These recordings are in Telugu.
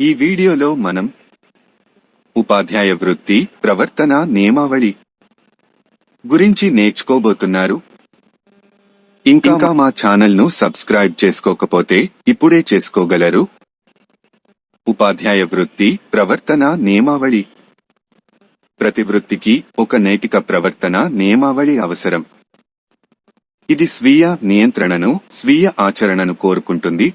ఈ వీడియోలో మనం ఉపాధ్యాయ వృత్తి ప్రవర్తన నియమావళి గురించి నేర్చుకోబోతున్నారు. ఇంకా మా ఛానల్ను సబ్స్క్రైబ్ చేసుకోకపోతే ఇప్పుడే చేసుకోగలరు. ఉపాధ్యాయ వృత్తి ప్రవర్తన నియమావళి. ప్రతి వృత్తికి ఒక నైతిక ప్రవర్తన నియమావళి అవసరం. ఇది స్వీయ నియంత్రణను స్వీయ ఆచరణను కోరుకుంటుంది.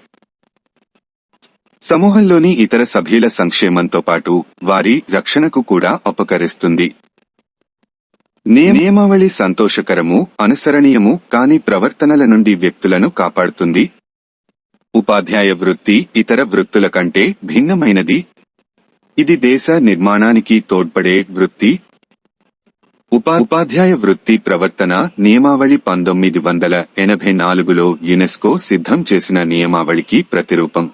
సమూహంలోని ఇతర సభ్యుల సంక్షేమంతో పాటు వారి రక్షణకు కూడా ఉపకరిస్తుంది నియమావళి సంతోషకరము అనుసరణీయము కాని ప్రవర్తనల నుండి వ్యక్తులను కాపాడుతుంది. ఉపాధ్యాయ వృత్తి ఇతర వృత్తుల కంటే భిన్నమైనది. ఇది దేశ నిర్మాణానికి తోడ్పడే వృత్తి. ఉపా ఉపాధ్యాయ వృత్తి ప్రవర్తన నియమావళి పంతొమ్మిది వందల ఎనభై నాలుగులో యునెస్కో సిద్ధం చేసిన నియమావళికి ప్రతిరూపం.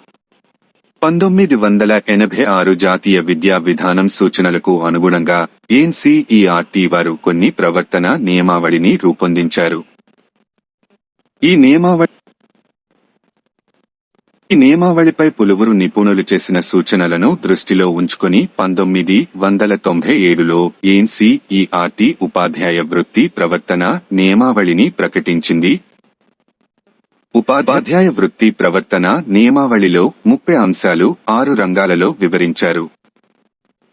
పంతొమ్మిది వందల ఎనభై ఆరు జాతీయ విద్యా విధానం సూచనలకు అనుగుణంగా ఎన్సీఈఆర్టీ వారు కొన్ని ప్రవర్తన నియమావళిని రూపొందించారు. ఈ నియమావళి ఈ నియమావళిపై పులువురు నిపుణులు చేసిన సూచనలను దృష్టిలో ఉంచుకుని పంతొమ్మిది వందల తొంభై ఏడులో ఎన్సీఈఆర్టీ ఉపాధ్యాయ వృత్తి ప్రవర్తన నియమావళిని ప్రకటించింది. ఉపాధ్యాయ వృత్తి ప్రవర్తన నియమావళిలో ముప్పై అంశాలు ఆరు రంగాలలో వివరించారు.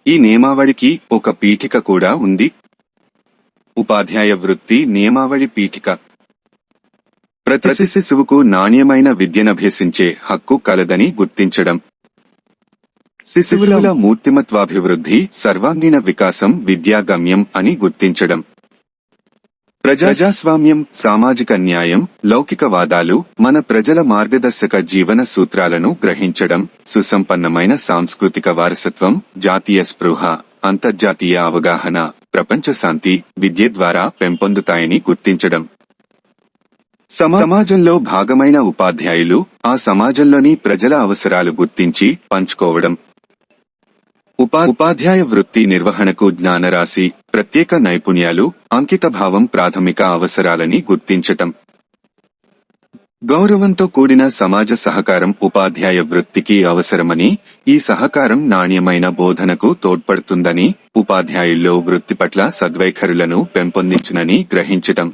ఈ నియమావళికి ఒక పీఠిక కూడా ఉంది. ఉపాధ్యాయ వృత్తి నియమావళి పీఠిక. ప్రతి శిశువుకు నాణ్యమైన విద్యనభ్యసించే హక్కు కలదని గుర్తించడం. శిశువుల మూర్తిమత్వాభివృద్ధి సర్వాంగీణ వికాసం విద్యాగమ్యం అని గుర్తించడం. ప్రజాస్వామ్యం సామాజిక న్యాయం లౌకికవాదాలు మన ప్రజల మార్గదర్శక జీవన సూత్రాలను గ్రహించడం సుసంపన్నమైన సాంస్కృతిక వారసత్వం జాతీయ స్పృహ అంతర్జాతీయ అవగాహన ప్రపంచ శాంతి విద్య ద్వారా పెంపొందుతాయని గుర్తించడం. సమా- సమాజంలో భాగమైన ఉపాధ్యాయులు ఆ సమాజంలోని ప్రజల అవసరాలు గుర్తించి పంచుకోవడం. ఉపాధ్యాయ వృత్తి నిర్వహణకు జ్ఞానరాశి ప్రత్యేక నైపుణ్యాలు అంకితభావం ప్రాథమిక అవసరాలని గుర్తించటం. గౌరవంతో కూడిన సమాజ సహకారం ఉపాధ్యాయ వృత్తికి అవసరమని ఈ సహకారం నాణ్యమైన బోధనకు తోడ్పడుతుందని ఉపాధ్యాయుల్లో వృత్తి పట్ల సద్వైఖరులను పెంపొందించునని గ్రహించటం.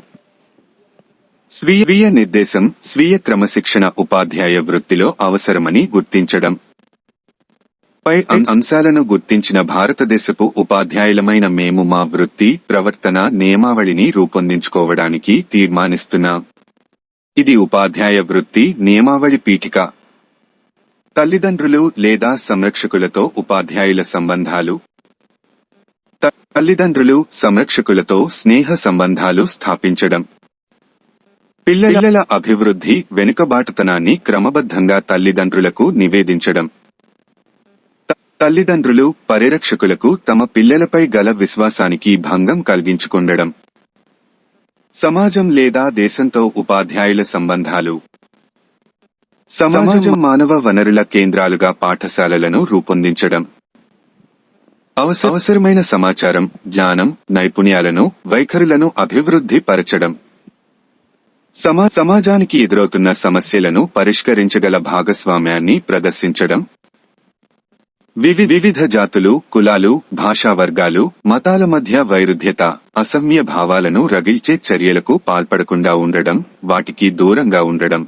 స్వీయ నిర్దేశం స్వీయ క్రమశిక్షణ ఉపాధ్యాయ వృత్తిలో అవసరమని గుర్తించడం పై అంశాలను గుర్తించిన భారతదేశపు ఉపాధ్యాయులమైన మేము మా వృత్తి ప్రవర్తన నియమావళిని రూపొందించుకోవడానికి తీర్మానిస్తున్నాం ఇది ఉపాధ్యాయ వృత్తి నియమావళి పీఠిక. తల్లిదండ్రులు లేదా సంరక్షకులతో ఉపాధ్యాయుల సంబంధాలు. తల్లిదండ్రులు సంరక్షకులతో స్నేహ సంబంధాలు స్థాపించడం. పిల్లల అభివృద్ధి వెనుకబాటుతనాన్ని క్రమబద్ధంగా తల్లిదండ్రులకు నివేదించడం. తల్లిదండ్రులు పరిరక్షకులకు తమ పిల్లలపై గల విశ్వాసానికి భంగం కలిగించుకుండడం. సమాజం లేదా దేశంతో ఉపాధ్యాయుల సంబంధాలు. సమాజం మానవ వనరుల కేంద్రాలుగా పాఠశాలలను రూపొందించడం. అవసరమైన సమాచారం జ్ఞానం నైపుణ్యాలను వైఖరులను అభివృద్ధి పరచడం. సమా సమాజానికి ఎదురవుతున్న సమస్యలను పరిష్కరించగల భాగస్వామ్యాన్ని ప్రదర్శించడం. వివిధ జాతులు కులాలు భాషా వర్గాలు మతాల మధ్య వైరుధ్యత అసమ్య భావాలను రగిల్చే చర్యలకు పాల్పడకుండా ఉండడం వాటికి దూరంగా ఉండడం.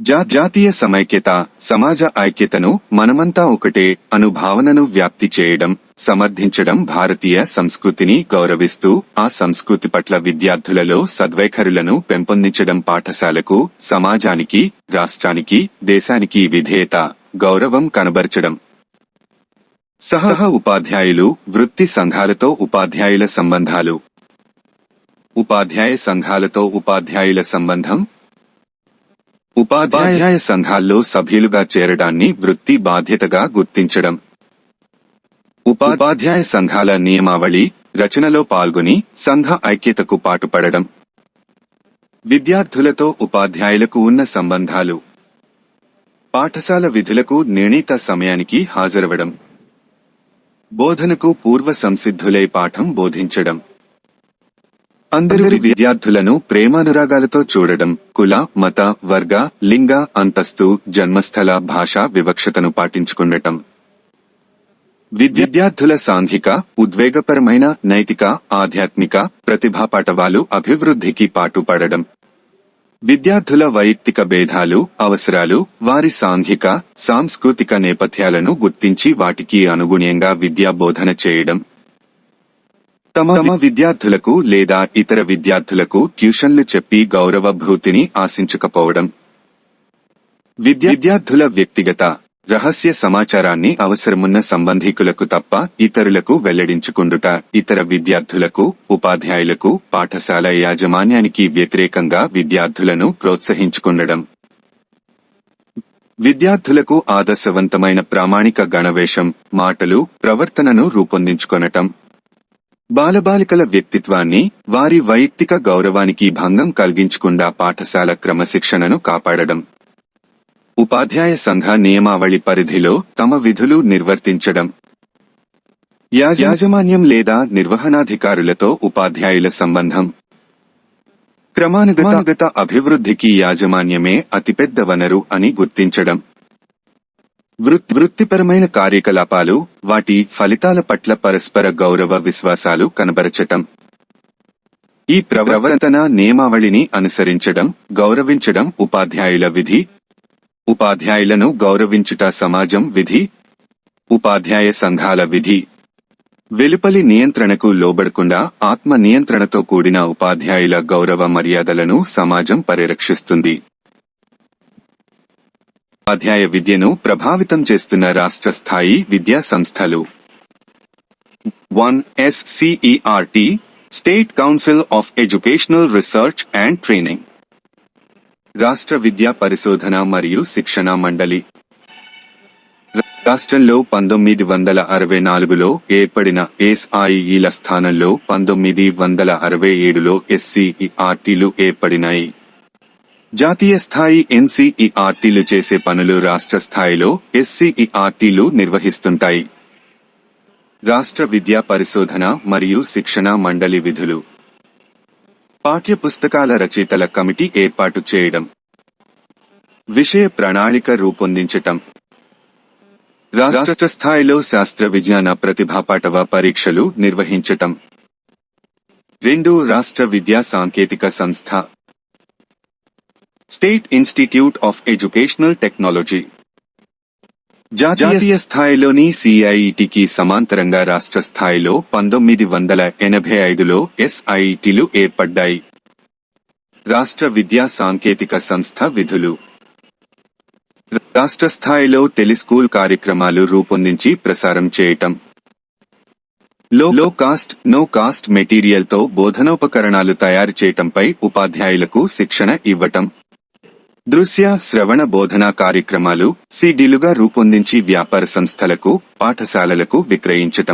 జాతీయ సమైక్యత సమాజ ఐక్యతను మనమంతా ఒకటే అను భావనను వ్యాప్తి చేయడం సమర్థించడం భారతీయ సంస్కృతిని గౌరవిస్తూ ఆ సంస్కృతి పట్ల విద్యార్థులలో సద్వైఖరులను పెంపొందించడం పాఠశాలకు సమాజానికి రాష్ట్రానికి దేశానికి విధేయత. గౌరవం కనబరచడం. సహ ఉపాధ్యాయులు వృత్తి సంఘాలతో ఉపాధ్యాయుల సంబంధాలు. ఉపాధ్యాయ సంఘాలతో ఉపాధ్యాయుల సంబంధం. ఉపాధ్యాయ సంఘాల్లో సభ్యులుగా చేరడాన్ని వృత్తి బాధ్యతగా గుర్తించడం. ఉపాధ్యాయ సంఘాల నియమావళి రచనలో పాల్గొని సంఘ ఐక్యతకు పాటుపడడం. విద్యార్థులతో ఉపాధ్యాయులకు ఉన్న సంబంధాలు. పాఠశాల విధులకు నిర్ణీత సమయానికి హాజరవడం. బోధనకు పూర్వ సంసిద్ధులై పాఠం బోధించడం. అందరి విద్యార్థులను ప్రేమానురాగాలతో చూడడం. కుల మత వర్గ లింగ అంతస్తు జన్మస్థల భాష వివక్షతను పాటించుకుండటం విద్యార్థుల సాంఘిక ఉద్వేగపరమైన నైతిక ఆధ్యాత్మిక ప్రతిభాపాటవాలు అభివృద్ధికి పాటుపడడం. విద్యార్థుల వైయక్తిక భేదాలు అవసరాలు వారి సాంఘిక సాంస్కృతిక నేపథ్యాలను గుర్తించి వాటికి అనుగుణ్యంగా విద్యా బోధన చేయడం. తమ తమ విద్యార్థులకు లేదా ఇతర విద్యార్థులకు ట్యూషన్లు చెప్పి గౌరవ భృతిని ఆశించకపోవడం. విద్య విద్యార్థుల వ్యక్తిగత రహస్య సమాచారాన్ని అవసరమున్న సంబంధీకులకు తప్ప ఇతరులకు వెల్లడించుకుండుట ఇతర విద్యార్థులకు ఉపాధ్యాయులకు పాఠశాల యాజమాన్యానికి వ్యతిరేకంగా విద్యార్థులను ప్రోత్సహించుకుండడం. విద్యార్థులకు ఆదర్శవంతమైన ప్రామాణిక గణవేషం మాటలు ప్రవర్తనను రూపొందించుకొనటం. బాలబాలికల వ్యక్తిత్వాన్ని వారి వైయక్తిక గౌరవానికి భంగం కలిగించకుండా పాఠశాల క్రమశిక్షణను కాపాడడం. ఉపాధ్యాయ సంఘ నియమావళి పరిధిలో తమ విధులు నిర్వర్తించడం. యాజమాన్యం లేదా నిర్వహణాధికారులతో ఉపాధ్యాయుల సంబంధం. క్రమానుగత అభివృద్ధికి యాజమాన్యమే అతిపెద్ద వనరు అని గుర్తించడం. వృత్తిపరమైన కార్యకలాపాలు వాటి ఫలితాల పట్ల పరస్పర గౌరవ విశ్వాసాలు కనబరచటం. ఈ ప్రవర్తన నియమావళిని అనుసరించడం గౌరవించడం ఉపాధ్యాయుల విధి ఉపాధ్యాయులను గౌరవించుట సమాజం విధి ఉపాధ్యాయ సంఘాల విధి. వెలుపలి నియంత్రణకు లోబడకుండా ఆత్మ నియంత్రణతో కూడిన ఉపాధ్యాయుల గౌరవ మర్యాదలను సమాజం పరిరక్షిస్తుంది. ఉపాధ్యాయ విద్యను ప్రభావితం చేస్తున్న రాష్ట్ర స్థాయి విద్యా సంస్థలు. One SCERT state council of educational research and training. రాష్ట్ర విద్యా పరిశోధన మరియు శిక్షణ మండలి. రాష్ట్రంలో పంతొమ్మిది వందల అరవై నాలుగులో ఏర్పడిన ఎస్ఐఈల స్థానంలో పంతొమ్మిది వందల అరవై ఏడులో ఎస్సీఈఆర్టీలు ఏర్పడినాయి. జాతీయ స్థాయి ఎన్సీఈఆర్టీలు చేసే పనులు రాష్ట్ర స్థాయిలో ఎస్సీఈఆర్టీలు నిర్వహిస్తుంటాయి. రాష్ట్ర విద్యా పరిశోధన మరియు శిక్షణ మండలి విధులు. పాఠ్య పుస్తకాల రచయితల కమిటీ ఏర్పాటు చేయడం. విషయ ప్రణాళిక రూపొందించటం. రాష్ట్ర స్థాయిలో శాస్త్ర విజ్ఞాన ప్రతిభాపాటవ పరీక్షలు నిర్వహించటం. రెండు రాష్ట్ర విద్యా సాంకేతిక సంస్థ. State institute of educational technology. జాతీయ స్థాయిలోని సిఐటికి సమాంతరంగా రాష్ట్ర స్థాయిలో పంతొమ్మిది వందల ఎనభై ఐదులో ఎస్ఐటిలు ఏర్పడ్డాయి. రాష్ట్ర విద్యా సాంకేతిక సంస్థ విధులు. రాష్ట్ర స్థాయిలో టెలిస్కూల్ కార్యక్రమాలు రూపొందించి ప్రసారం చేయటం. Low low cost no cost మెటీరియల్తో బోధనోపకరణాలు తయారు చేయటంపై ఉపాధ్యాయులకు శిక్షణ ఇవ్వటం. దృశ్య శ్రవణ బోధనా కార్యక్రమాలు సిడిలుగా రూపొందించి వ్యాపార సంస్థలకు పాఠశాలలకు విక్రయించటం.